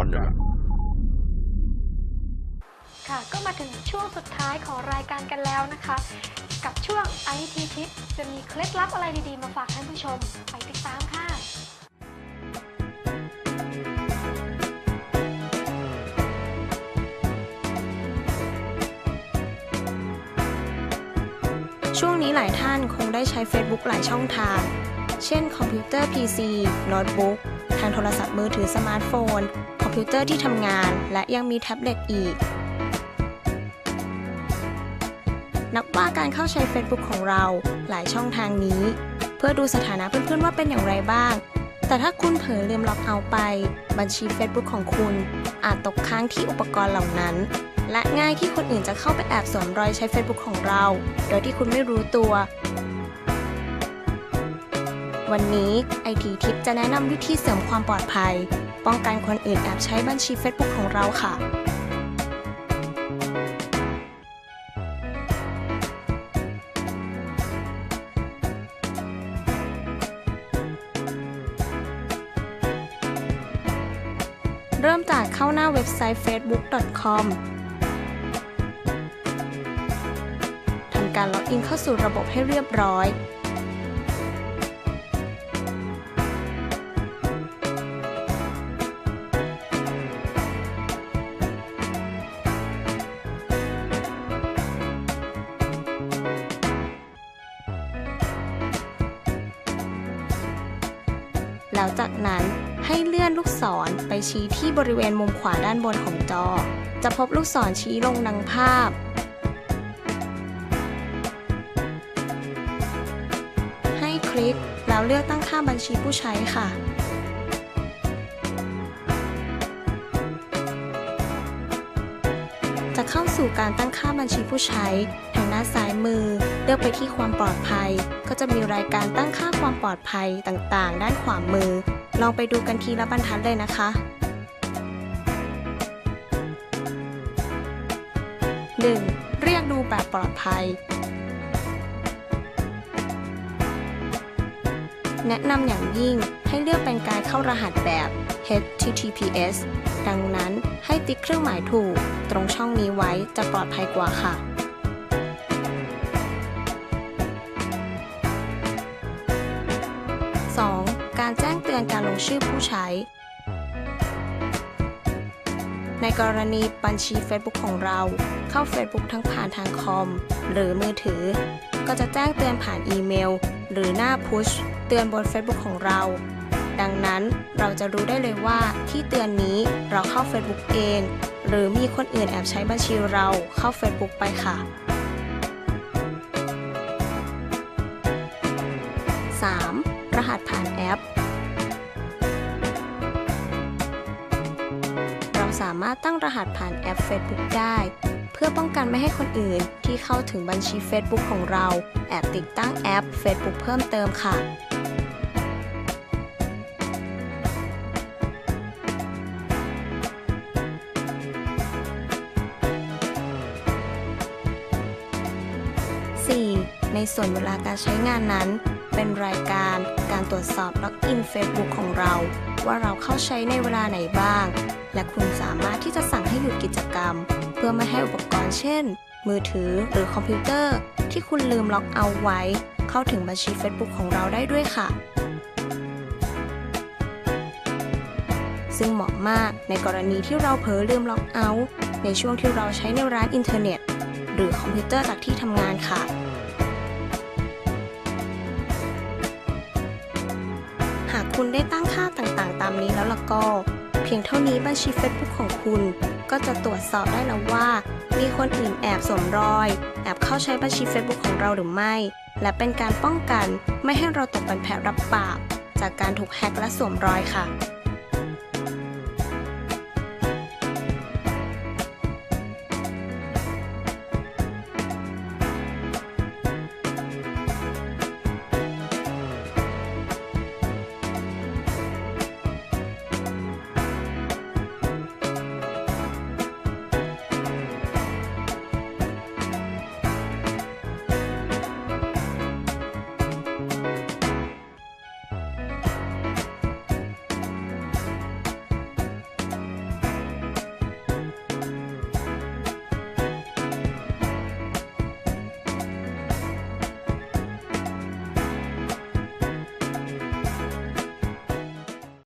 อนเนี่ยค่ะก็มาถึงช่วงสุดท้ายของรายการกันแล้วนะคะ กับช่วง IT Tip จะมีเคล็ดลับอะไรดีๆ มาฝากท่านผู้ชม ไปติดตามค่ะ ช่วงนี้หลายท่านคงได้ใช้ Facebook หลายช่องทาง เช่นคอมพิวเตอร์ PC โน้ตบุ๊กทางโทรศัพท์มือถือสมาร์ทโฟนคอ มพิวเตอร์ที่ทำงาน และยังมีแท็บเล็ตอีก นับว่าการเข้าใช้ Facebook ของเราหลายช่องทางนี้ เพื่อดูสถานะเพื่อนๆว่าเป็นอย่างไรบ้าง แต่ถ้าคุณเผลอลืมล็อกเอาไป บัญชี Facebook ของคุณ อาจตกค้างที่อุปกรณ์เหล่านั้น และง่ายที่คนอื่นจะเข้าไปแอบสวมรอยใช้ Facebook ของเรา โดยที่คุณไม่รู้ตัววันนี้ไอทีทิปจะแนะนำวิธีเสริมความปลอดภัย ป้องกันคนอื่นแอบใช้บัญชี Facebook ของเราค่ะ เริ่มจากเข้าหน้าเว็บไซต์ facebook.com ทำการล็อกอินเข้าสู่ระบบให้เรียบร้อย แล้วจากนั้นให้เลื่อนลูกศรไปชี้ที่บริเวณมุมขวาด้านบนของจอ จะพบลูกศรชี้ลงดังภาพ ให้คลิกแล้วเลือกตั้งค่าบัญชีผู้ใช้ค่ะ เข้าสู่การตั้งค่าบัญชีผู้ใช้ ทางหน้าซ้ายมือ เลือกไปที่ความปลอดภัย ก็จะมีรายการตั้งค่าความปลอดภัยต่างๆ ด้านขวามือ ลองไปดูกันทีละบรรทัดเลยนะคะ 1. เรียกดูแบบปลอดภัย แนะนำอย่างยิ่งให้เลือกเป็นการเข้ารหัสแบบ HTTPS ดังนั้นให้ติ๊กเครื่องหมายถูก ตรงช่องนี้ไว้จะปลอดภัยกว่าค่ะ 2. การแจ้งเตือนการลงชื่อผู้ใช้ ในกรณีบัญชี Facebook ของเรา เข้า Facebook ทั้งผ่านทางคอม หรือมือถือ ก็จะแจ้งเตือนผ่านอีเมล หรือหน้าพุชเตือนบน Facebook ของเรา ดังนั้นเราจะรู้ได้เลยว่าที่เตือนนี้เราเข้า Facebook เอง หรือมีคนอื่นแอบใช้บัญชีเราเข้า Facebook ไปค่ะ 3. รหัสผ่านแอป เราสามารถตั้งรหัสผ่านแอป Facebook ได้ พื่อป้องกันไม่ให้คนอื่น ที่เข้าถึงบัญชี Facebook ของเรา แอบติดตั้งแอป Facebook เพิ่มเติมค่ะในส่วนเวลาการใช้งานนั้น เป็นรายการการตรวจสอบล็อกอิน Facebook ของเรา ว่าเราเข้าใช้ในเวลาไหนบ้าง และคุณสามารถที่จะสั่งให้หยุดกิจกรรม เพื่อไม่ให้อุปกรณ์เช่น มือถือหรือคอมพิวเตอร์ ที่คุณลืมล็อกเอาไว้ เข้าถึงบัญชี Facebook ของเราได้ด้วยค่ะ ซึ่งเหมาะมากในกรณีที่เราเผลอลืมล็อกเอาท์ในช่วงที่เราใช้ในร้านอินเทอร์เน็ต หรือคอมพิวเตอร์จากที่ทำงานค่ะ คุณได้ตั้งค่าต่างๆ ตามนี้แล้วล่ะก็ เพียงเท่านี้บัญชี Facebook ของคุณ ก็จะตรวจสอบได้แล้วว่า มีคนอื่นแอบสวมรอย แอบเข้าใช้บัญชี Facebook ของเราหรือไม่ และเป็นการป้องกันไม่ให้เราตกเป็นแพ้รับบาปจากการถูกแฮ็กและสวมรอยค่ะ